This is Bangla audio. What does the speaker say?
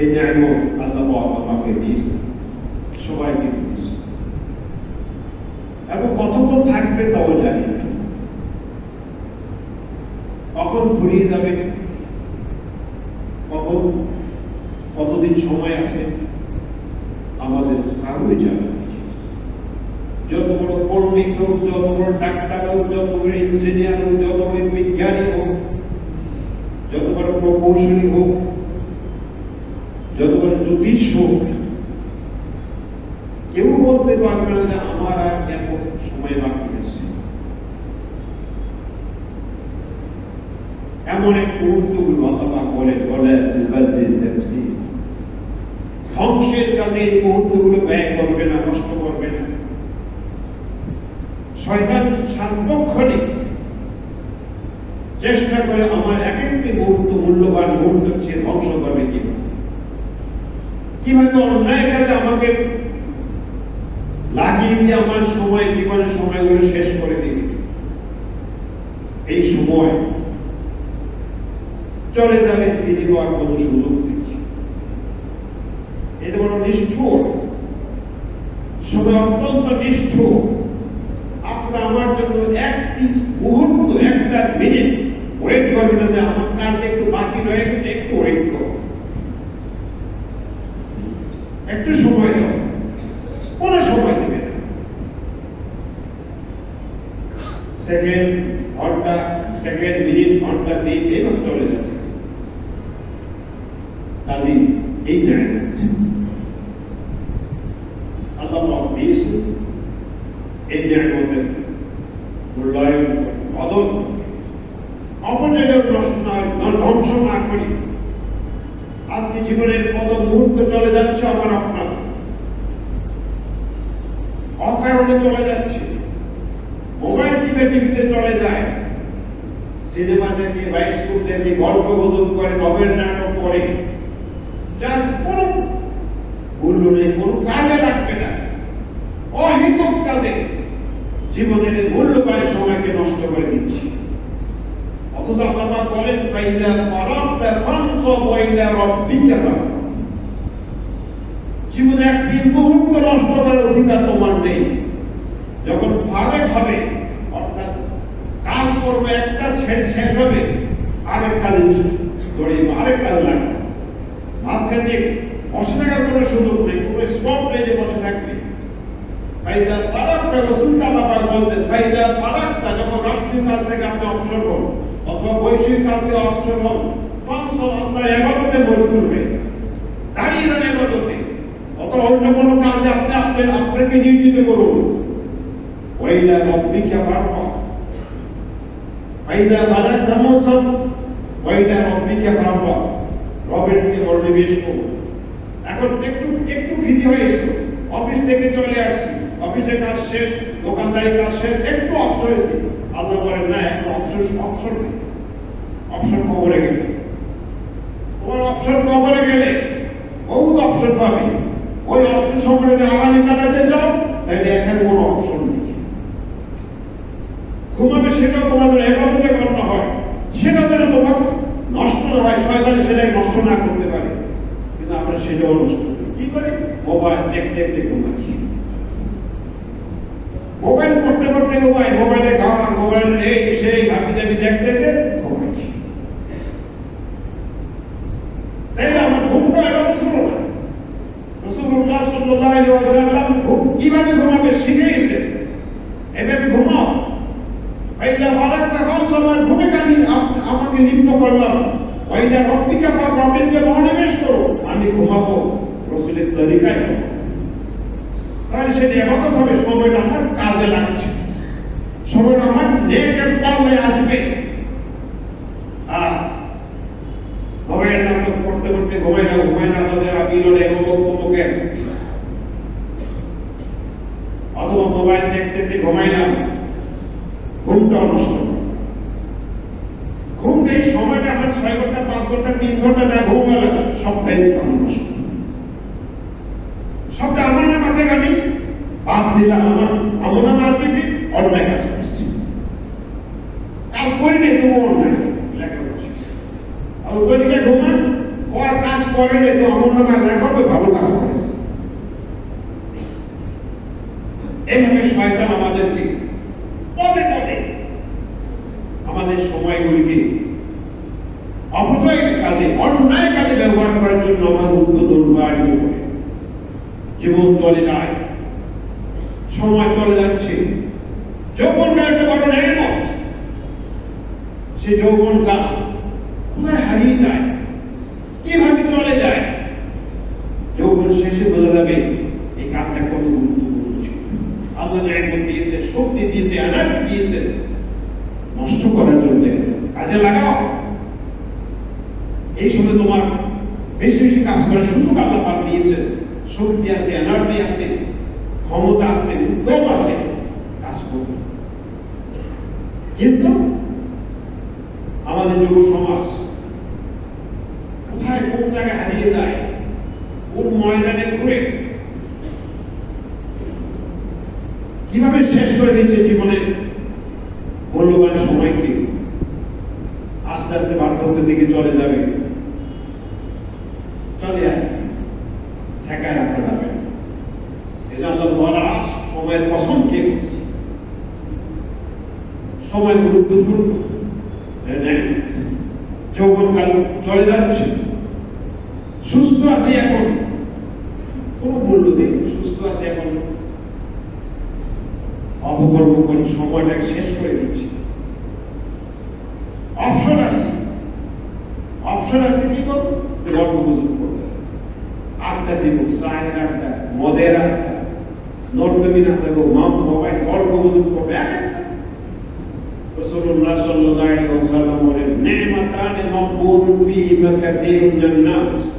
এই নিয়ামত আল্লাহ আমাকে দিয়েছে সবাইকে দিয়েছে এবং কতক্ষণ থাকবে তাও জানি না কখন ফুরিয়ে যাবে কখন কতদিন সময় আছে আমাদের কারোই জানা যত বড় পণ্ডিত হোক যত বড় ডাক্তার হোক যত বড় ইঞ্জিনিয়ার হোক যত বড় বিজ্ঞানী হোক যত বড় প্রকৌশলী হোক কেউ বলতে পারবে না যে আমার আর এত সময় বাকি আছে। এমন এক মুহূর্তগুলো বলে ধ্বংসের কাজে এই মুহূর্তগুলো ব্যয় করবে না, নষ্ট করবে না। শয়তান সার্বক্ষণিক চেষ্টা করে আমার এক একটি মুহূর্ত, মূল্যবান মুহূর্ত সে ধ্বংস করবে কীভাবে? কীভাবে অন্যায় কাজে আমাকে লাগিয়ে দিয়ে আমার সময়, জীবনের সময়গুলো শেষ করে এই সময় চলে যাবে তিনি সুযোগ এটা নিষ্ঠুর। সময় অত্যন্ত নিষ্ঠুর। আপনার আমার জন্য একটি মুহূর্ত একটা মিনিট ওয়েট করবে না যে আমার কাজ একটু বাকি রয়ে গেছে, একটু ওয়েট করো একটু সময় দাও। কোনো সময় দেবে না। সেকেন্ড ঘণ্টা সেকেন্ড মিনিট ঘণ্টা দিন চলে কাজী, এই ন্যায় যাচ্ছে। আল্লাহ দিয়েছে। এই ন্যায়ের মধ্যে মূল্যায়ন বদল অপচয়ের নষ্ট না ধ্বংস না করি আজকে জীবনের কত মুহূর্ত চলে যাচ্ছে আমার আপনার। অকারণে চলে যাচ্ছে। মোবাইল টিপে টিভিতে চলে যায়। সিনেমা দেখে বাইস্কুপ দেখে গল্প গোদন করে, নভেল নাটক করে। যার কোনো মূল্য নেই, কোনো কাজে লাগবে না। অহিতক কাজে জীবনের করে দিচ্ছি অথচ আল্লাহ বলেন ফাইদা ফারাকতা ফানসাব ইলা রাব্বিকা জীবনে একটি মুহূর্ত নষ্ট করার অধিকার তোমার নেই যখন ফারেক হবে অর্থাৎ কাজ করবে একটা শেষ শেষ হবে আরেক কাজ দৌড়িয়ে আরেক কাজ লাগবে মাঝখানে বসে থাকার কোনো সুযোগ নেই কোনো স্টপ নেই যে বসে থাকবে ফাইদা ফারাকটা রসুলটা বাবার বলছেন ফাইদা ফারাকটা যখন রাষ্ট্রীয় কাজ থেকে আপনি অবসর হন অথবা বৈশ্বিক কাজ হন ফাংশন আপনার এগারোতে মজবুর হয়ে। দাঁড়িয়ে যান এগারোতে অথবা অন্য কোনো কাজে আপনি আপনার আপনাকে নিয়োজিত করুন। ওইলা রব্বিকা ফারবা ফাইদা ফারাকটা মৌসুম ওইলা রব্বিকা রবের দিকে মনোনিবেশ করুন। এখন একটু একটু ফ্রি হয়ে এসো। অফিস থেকে চলে আসছি। অফিসের কাজ শেষ দোকানদারি কাজ শেষ, একটু অবসর হয়েছি আল্লাহ বলেন, না অবসর নেই। অবসর কবরে গেলে। তোমার অবসর কবরে গেলে বহুত অবসর পাবে। ওই সময় যদি আগামী কাটাতে চাও, তাহলে এখানে কোনো অবসর নেই। ঘুমাবে সেটাও তোমাদের একান্তে গণ্য হয়। সেটা যেন তোমার নষ্ট না হয়, শয়তান সেটাই নষ্ট না করতে পারে। কিন্তু আমরা সেটাও নষ্ট করি। কি করে? মোবাইল দেখতে দেখতে ঘুমাচ্ছি। মোবাইল করতে করতে ঘুমাই মোবাইলে গাওয়া মোবাইল এই সেই হাবি জাবি দেখতে তাই না আমার ঘুমটা না কীভাবে ঘুমাবে শিখে গেছে এভাবে ঘুমাও আমি ঘুমাবো। রসুলের তরিকায় ঘুমাবো। তাহলে হবে? সময়টা আমার কাজে লাগছে। সময়টা আমার আসবে। করতে করতে ঘুমাই না ঘুমাই না তাদের অথবা মোবাইল দেখতে দেখতে ঘুমাইলাম। ঘুমটাও নষ্ট। ঘুম সময়টা আমার ছয় ঘণ্টা, পাঁচ ঘণ্টা, তিন ঘণ্টা যা ঘুম সবটাই নষ্ট। সবটা আমার না, মাথায় আমি বাদ দিলাম আমার আমার না মার্কেটে অন্যায় কাজ করছি কাজ করি নাই তবু অন্যায় লেখা করছি। আর তরিকে ঘুমান আর কাজ কাজ করেন তো আমার নামে আল্লাহ করবে, ভালো কাজ করেছে। এইভাবে শয়তান আমাদেরকে পদে পদে আমাদের সময়গুলিকে অপচয় কাজে, অন্যায় কাজে ব্যবহার করার জন্য আমাদের উদ্যোগ দুর্বাহিত জীবন চলে যায়। সময় চলে যাচ্ছে। যৌবনটা একটা বড় নেয়ামত। সে যৌবনটা কোথায় হারিয়ে যায়? কীভাবে চলে যায়? যৌবন শেষে বোঝা যাবে এই কাজটা কত গুরুত্বপূর্ণ ছিল। আল্লাহ নেয়ামত দিয়েছে, শক্তি দিয়েছে এনার্জি দিয়েছে। নষ্ট করার জন্য কাজে লাগাও। এই সময় তোমার বেশি বেশি কাজ করার সুযোগ আল্লাহ দিয়েছে। শক্তি আছে এনার্জি আছে। ক্ষমতা আছে উদ্যম আছে, কাজ করবে। কিন্তু আমাদের যুব সমাজ কোথায় কোন জায়গায় হারিয়ে যায়, কোন ময়দানে ঘুরে, কীভাবে শেষ করে দিচ্ছে জীবনের মূল্যবান সময়কে? আস্তে আস্তে বার্ধক্যের দিকে চলে যাবে চলে যায় ঠেকায় রাখা যাবে না। এই যে আল্লাহ বলা সময়ের কসম খেয়ে বলছি সময় গুরুত্বপূর্ণ। যৌবনকাল চলে যাচ্ছে। সুস্থ আছি এখন। কোনো মূল্য নেই, সুস্থ আছি এখন। অপকর্ম করে সময়টাকে শেষ করে দিচ্ছি। অপশন আছে। অপশন আছে কি করব? গল্প গুজব আড্ডা দিব, চায়ের আড্ডা, মদের আড্ডা। নর্তমী না দেবো মাম মোবাইল গল্প গুজব করব। এক رسول الله صلى الله عليه وسلم نعمتان مقبول فيهما كثير من الناس